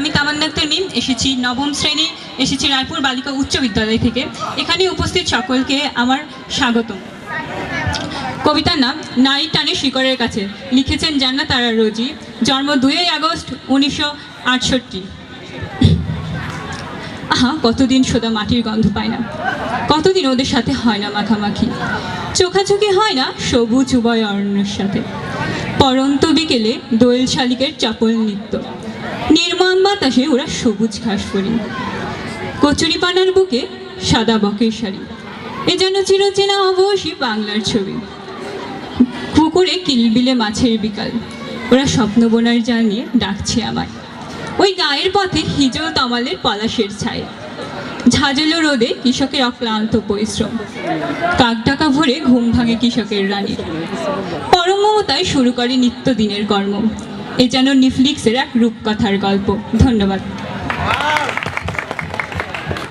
আমি তামান্না মিম, এসেছি নবম শ্রেণি, এসেছি রায়পুর বালিকা উচ্চ বিদ্যালয় থেকে। এখানে উপস্থিত সকলকে আমার স্বাগতম। কবিতার নাম নারী টানে শিকরের কাছে। লিখেছেন জান্নাত তারা রোজি, জন্ম দুই আগস্ট, উনিশশো আটষট্টি। আহা, কতদিন সোদা মাটির গন্ধ পায় না। কতদিন ওদের সাথে হয় না মাখামাখি। চোখাচোখি হয় না সবুজ উভয় অরণ্যের সাথে। পরন্ত বিকেলে দোয়েল শালিকের চাপল নৃত্য। নির্মম বাতাসে ওরা সবুজ ঘাস ফড়ি কচুরিপানার বুকে সাদা বকের শাড়ি। এ যেন চিরচেনা অবশ্যই বাংলার ছবি। পুকুরে কিলবিলে মাছের বিকাল। ওরা স্বপ্ন বোনার জাল নিয়ে ডাকছে আমায়। ওই গায়ের পথে হিজল তমালের পলাশের ছায় ঝাঁঝালো রোদে কৃষকের অক্লান্ত পরিশ্রম। কাক ডাকা ভরে ঘুম ভাঙে কৃষকের রানীর পরম মমতায় শুরু করে নিত্যদিনের কর্ম। এ যেন নিফ্লিক্সের এক রূপকথার গল্প। ধন্যবাদ।